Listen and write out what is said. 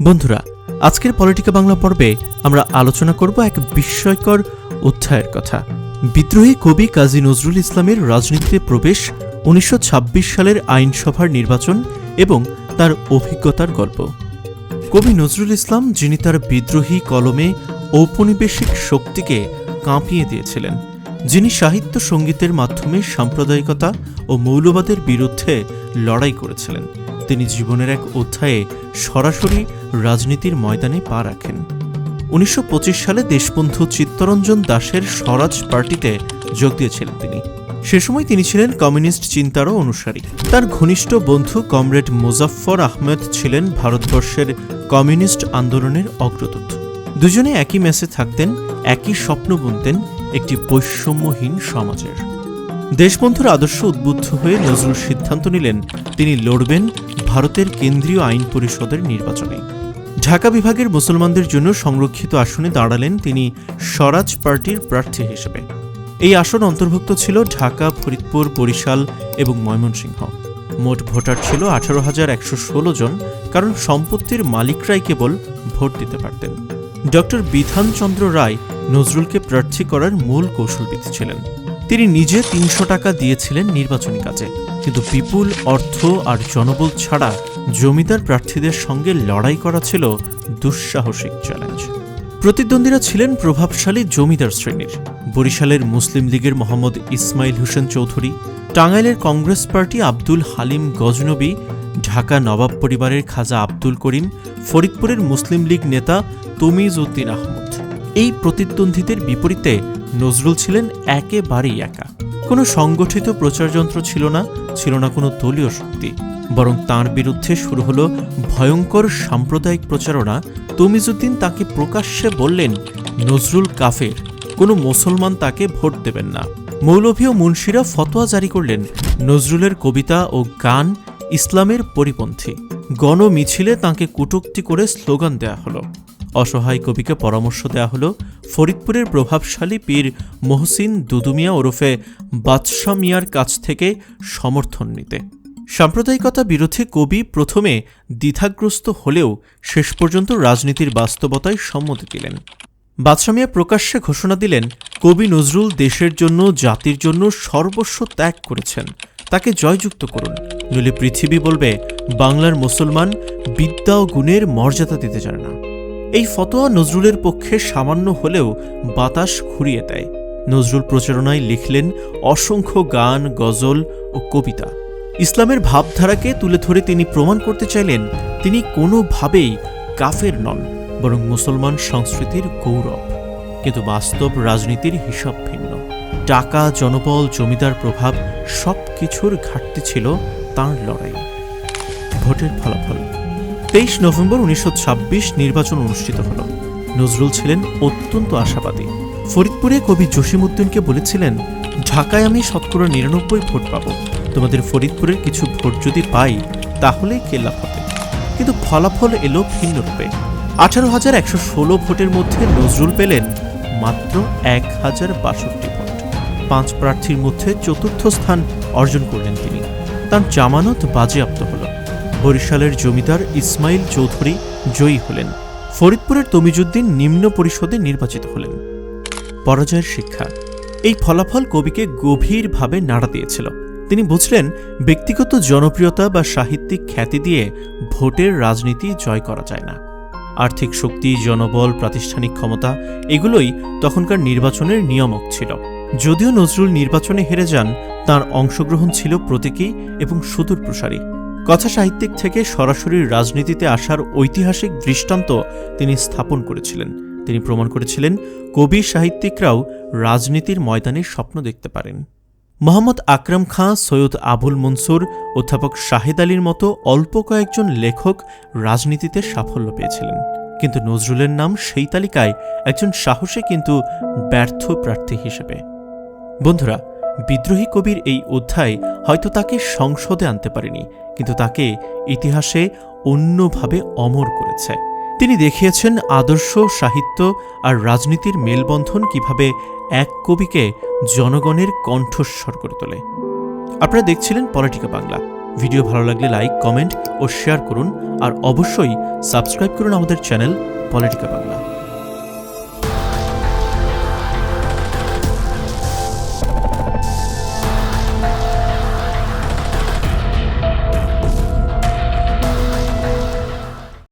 বন্ধুরা, আজকের পলিটিকা বাংলা পর্বে আমরা আলোচনা করব এক বিস্ময়কর অধ্যায়ের কথা। বিদ্রোহী কবি কাজী নজরুল ইসলামের রাজনীতিতে প্রবেশ, উনিশশো ছাব্বিশ সালের আইনসভার নির্বাচন এবং তার অভিজ্ঞতার গল্প। কবি নজরুল ইসলাম, যিনি তার বিদ্রোহী কলমে ঔপনিবেশিক শক্তিকে কাঁপিয়ে দিয়েছিলেন, যিনি সাহিত্য সঙ্গীতের মাধ্যমে সাম্প্রদায়িকতা ও মৌলবাদের বিরুদ্ধে লড়াই করেছিলেন। তিনি জীবনের এক অধ্যায়ে সরাসরি রাজনীতির ময়দানে পা রাখেন। উনিশশো পঁচিশ সালে দেশবন্ধু চিত্তরঞ্জন দাসের স্বরাজ পার্টিতে যোগ দিয়েছিলেন তিনি। সে সময় তিনি ছিলেন কমিউনিস্ট চিন্তারও অনুসারী। তার ঘনিষ্ঠ বন্ধু কমরেড মুজাফফর আহমেদ ছিলেন ভারতবর্ষের কমিউনিস্ট আন্দোলনের অগ্রদূত। দুজনে একই মেসে থাকতেন, একই স্বপ্ন বুনতেন একটি বৈষম্যহীন সমাজের। দেশবন্ধুর আদর্শ উদ্বুদ্ধ হয়ে নজরুল সিদ্ধান্ত নিলেন, তিনি লড়বেন ভারতের কেন্দ্রীয় আইন পরিষদের নির্বাচনে। ঢাকা বিভাগের মুসলমানদের জন্য সংরক্ষিত আসনে দাঁড়ালেন তিনি স্বরাজ পার্টির প্রার্থী হিসেবে। এই আসন অন্তর্ভুক্ত ছিল ঢাকা, ফরিদপুর, বরিশাল এবং ময়মনসিংহ। মোট ভোটার ছিল আঠারো হাজার একশো ষোলো জন, কারণ সম্পত্তির মালিকরাই কেবল ভোট দিতে পারতেন। ডক্টর বিধানচন্দ্র রায় নজরুলকে প্রার্থী করার মূল কৌশলবিদ ছিলেন। তিনি নিজে তিনশো টাকা দিয়েছিলেন নির্বাচনী কাজে। কিন্তু বিপুল অর্থ আর জনবল ছাড়া জমিদার প্রার্থীদের সঙ্গে লড়াই করা ছিল দুঃসাহসিক চ্যালেঞ্জ প্রতিদ্বন্দ্বীরা ছিলেন প্রভাবশালী জমিদার শ্রেণির। বরিশালের মুসলিম লীগের মোহাম্মদ ইসমাইল হোসেন চৌধুরী, টাঙ্গাইলের কংগ্রেস পার্টি আব্দুল হালিম গজনবী, ঢাকা নবাব পরিবারের খাজা আব্দুল করিম, ফরিদপুরের মুসলিম লীগ নেতা তমিজ উদ্দিন আহমদ। এই প্রতিদ্বন্দ্বীদের বিপরীতে নজরুল ছিলেন একেবারেই একা। কোনো সংগঠিত প্রচারযন্ত্র ছিল না ছিল না কোনো দলীয় শক্তি। বরং তার বিরুদ্ধে শুরু হলো ভয়ঙ্কর সাম্প্রদায়িক প্রচারণা। তমিজুদ্দিন তাকে প্রকাশ্যে বললেন, নজরুল কাফের, কোনো মুসলমান তাকে ভোট দেবেন না। মৌলভী ও মুন্সিরা ফতোয়া জারি করলেন, নজরুলের কবিতা ও গান ইসলামের পরিপন্থী। গণ মিছিলে তাঁকে কুটুক্তি করে স্লোগান দেয়া হলো। অসহায় কবিকে পরামর্শ দেয়া হলো ফরিদপুরের প্রভাবশালী পীর মহসিন দুদুমিয়া ওরফে বাদশাহ মিয়ার কাছ থেকে সমর্থন নিতে। সাম্প্রদায়িকতা বিরোধী কবি প্রথমে দ্বিধাগ্রস্ত হলেও শেষ পর্যন্ত রাজনীতির বাস্তবতায় সম্মতি দিলেন। বাদশাহ মিয়া প্রকাশ্যে ঘোষণা দিলেন, কবি নজরুল দেশের জন্য, জাতির জন্য সর্বস্ব ত্যাগ করেছেন। তাকে জয়যুক্ত করুন। নইলে পৃথিবী বলবে, বাংলার মুসলমান বিদ্যা ও গুণের মর্যাদা দিতে জানে না। এই ফতোয়া নজরুলের পক্ষে সামান্য হলেও বাতাস ঘুরিয়ে দেয়। নজরুল প্রচারণায় লিখলেন, অসংখ্য গান, গজল ও কবিতা। ইসলামের ভাবধারাকে তুলে ধরে তিনি প্রমাণ করতে চাইলেন, তিনি কোনোভাবেই কাফের নন, বরং মুসলমান সংস্কৃতির গৌরব। কিন্তু বাস্তব রাজনীতির হিসাব ভিন্ন। টাকা, জনবল, জমিদার প্রভাব সব কিছুর ঘাটতি ছিল তাঁর লড়াই ভোটের ফলাফল তেইশ নভেম্বর উনিশশো ছাব্বিশ নির্বাচন অনুষ্ঠিত হল। নজরুল ছিলেন অত্যন্ত আশাবাদী। ফরিদপুরে কবি জসিমউদ্দিনকে বলেছিলেন, ঢাকায় আমি শতকরা নিরানব্বই ভোট পাব। তোমাদের ফরিদপুরের কিছু ভোট যদি পাই, তাহলেই কেল্লা হবে কিন্তু ফলাফল এলো ভিন্ন রূপে আঠারো হাজার একশো ষোলো ভোটের মধ্যে নজরুল পেলেন মাত্র এক হাজার বাষট্টি ভোট। পাঁচ প্রার্থীর মধ্যে চতুর্থ স্থান অর্জন করলেন তিনি। তার জামানত বাজেয়াপ্ত হল। বরিশালের জমিদার ইসমাইল চৌধুরী জয়ী হলেন। ফরিদপুরের তমিজুদ্দিন নিম্ন পরিষদে নির্বাচিত হলেন। পরাজয়ের শিক্ষা। এই ফলাফল কবিকে গভীরভাবে নাড়া দিয়েছিল। তিনি বুঝলেন, ব্যক্তিগত জনপ্রিয়তা বা সাহিত্যিক খ্যাতি দিয়ে ভোটের রাজনীতি জয় করা যায় না। আর্থিক শক্তি, জনবল, প্রাতিষ্ঠানিক ক্ষমতা, এগুলোই তখনকার নির্বাচনের নিয়ামক ছিল। যদিও নজরুল নির্বাচনে হেরে যান, তার অংশগ্রহণ ছিল প্রতীকী এবং সুদূর প্রসারী কথা সাহিত্যিক থেকে সরাসরি রাজনীতিতে আসার ঐতিহাসিক দৃষ্টান্ত তিনি স্থাপন করেছিলেন। তিনি প্রমাণ করেছিলেন, কবি সাহিত্যিকরাও রাজনীতির ময়দানে স্বপ্ন দেখতে পারেন। মোহাম্মদ আকরাম খাঁ, সৈয়দ আবুল মনসুর, অধ্যাপক শাহেদ আলীর মতো অল্প কয়েকজন লেখক রাজনীতিতে সাফল্য পেয়েছিলেন। কিন্তু নজরুলের নাম সেই তালিকায় একজন সাহসী কিন্তু ব্যর্থ প্রার্থী হিসেবে। বন্ধুরা বিদ্রোহী কবির এই অধ্যায় হয়তো তাকে সংসদে আনতে পারেনি, কিন্তু তাকে ইতিহাসে অন্যভাবে অমর করেছে। তিনি দেখিয়েছেন আদর্শ, সাহিত্য আর রাজনীতির মেলবন্ধন কীভাবে এক কবিকে জনগণের কণ্ঠস্বর করে তোলে। আপনারা দেখছিলেন পলিটিকা বাংলা। ভিডিও ভালো লাগলে লাইক, কমেন্ট ও শেয়ার করুন, আর অবশ্যই সাবস্ক্রাইব করুন আমাদের চ্যানেল পলিটিকা বাংলা।